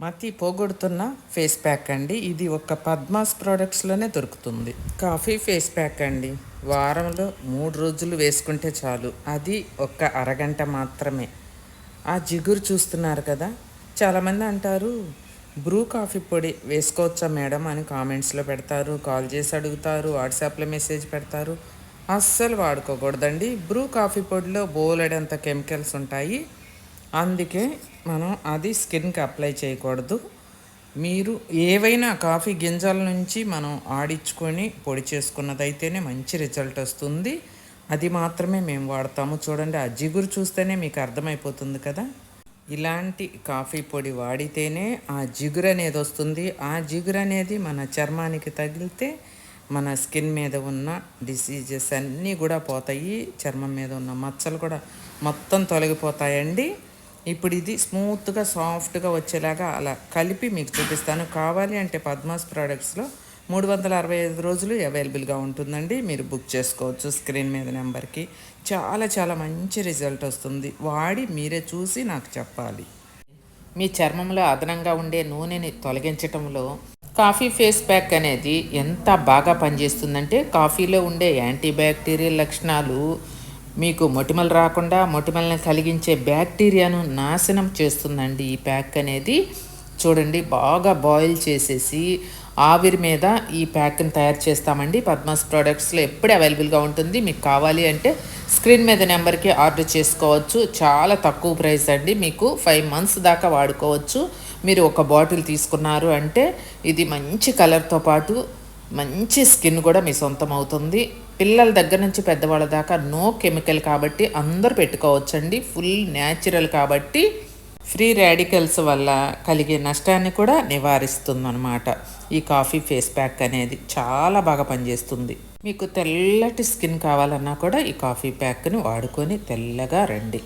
మతి పోగొడుతున్న face pack అండి. ఇది ఒక పద్మాస్ ప్రోడక్ట్స్లోనే దొరుకుతుంది. కాఫీ ఫేస్ ప్యాక్ అండి. వారంలో మూడు రోజులు వేసుకుంటే చాలు. అది ఒక్క అరగంట మాత్రమే. ఆ జిగురు చూస్తున్నారు కదా? చాలామంది అంటారు బ్రూ కాఫీ పొడి వేసుకోవచ్చా మేడం? అని కామెంట్స్లో పెడతారు కాల్ చేసి అడుగుతారు వాట్సాప్లో మెసేజ్ పెడతారు. అస్సలు వాడుకోకూడదండి. బ్రూ కాఫీ పొడిలో బోలెడంత కెమికల్స్ ఉంటాయి. అందుకే మనం అది స్కిన్కి అప్లై చేయకూడదు. మీరు ఏవైనా కాఫీ గింజల నుంచి మనం ఆడించుకొని పొడి చేసుకున్నదైతేనే మంచి రిజల్ట్ వస్తుంది. అది మాత్రమే మేము వాడతాము. చూడండి ఆ జిగురు చూస్తేనే మీకు అర్థమైపోతుంది కదా. ఇలాంటి కాఫీ పొడి వాడితేనే ఆ జిగురు అనేది వస్తుంది. ఆ జిగురు అనేది మన చర్మానికి తగిలితే మన స్కిన్ మీద ఉన్న డిసీజెస్ అన్నీ కూడా పోతాయి. చర్మం మీద ఉన్న మచ్చలు కూడా మొత్తం తొలగిపోతాయండి. ఇప్పుడు ఇది స్మూత్గా సాఫ్ట్గా వచ్చేలాగా అలా కలిపి మీకు చూపిస్తాను. కావాలి అంటే పద్మాస్ ప్రోడక్ట్స్లో మూడు వందల అరవై ఐదు రోజులు అవైలబుల్గా ఉంటుందండి. మీరు బుక్ చేసుకోవచ్చు స్క్రీన్ మీద నెంబర్కి. చాలా చాలా మంచి రిజల్ట్ వస్తుంది. వాడి మీరే చూసి నాకు చెప్పాలి. మీ చర్మంలో అదనంగా ఉండే నూనెని తొలగించటంలో కాఫీ ఫేస్ ప్యాక్ అనేది ఎంత బాగా పనిచేస్తుందంటే కాఫీలో ఉండే యాంటీబ్యాక్టీరియల్ లక్షణాలు మీకు మొటిమలు రాకుండా మొటిమల్ని కలిగించే బ్యాక్టీరియాను నాశనం చేస్తుందండి ఈ ప్యాక్ అనేది. చూడండి బాగా బాయిల్ చేసేసి ఆవిరి మీద ఈ ప్యాక్ని తయారు చేస్తామండి. పద్మాస్ ప్రోడక్ట్స్లో ఎప్పుడు అవైలబుల్గా ఉంటుంది. మీకు కావాలి అంటే స్క్రీన్ మీద నెంబర్కి ఆర్డర్ చేసుకోవచ్చు. చాలా తక్కువ ప్రైస్ అండి. మీకు ఫైవ్ మంత్స్ దాకా వాడుకోవచ్చు. మీరు ఒక బాటిల్ తీసుకున్నారు అంటే ఇది మంచి కలర్తో పాటు మంచి స్కిన్ కూడా మీ సొంతం అవుతుంది. పిల్లల దగ్గర నుంచి పెద్దవాళ్ళ దాకా నో కెమికల్ కాబట్టి అందరూ పెట్టుకోవచ్చండి. ఫుల్ న్యాచురల్ కాబట్టి ఫ్రీ రాడికల్స్ వల్ల కలిగే నష్టాన్ని కూడా నివారిస్తుందన్నమాట. ఈ కాఫీ ఫేస్ ప్యాక్ అనేది చాలా బాగా పనిచేస్తుంది. మీకు తెల్లటి స్కిన్ కావాలన్నా కూడా ఈ కాఫీ ప్యాక్ని వాడుకొని తెల్లగా రండి.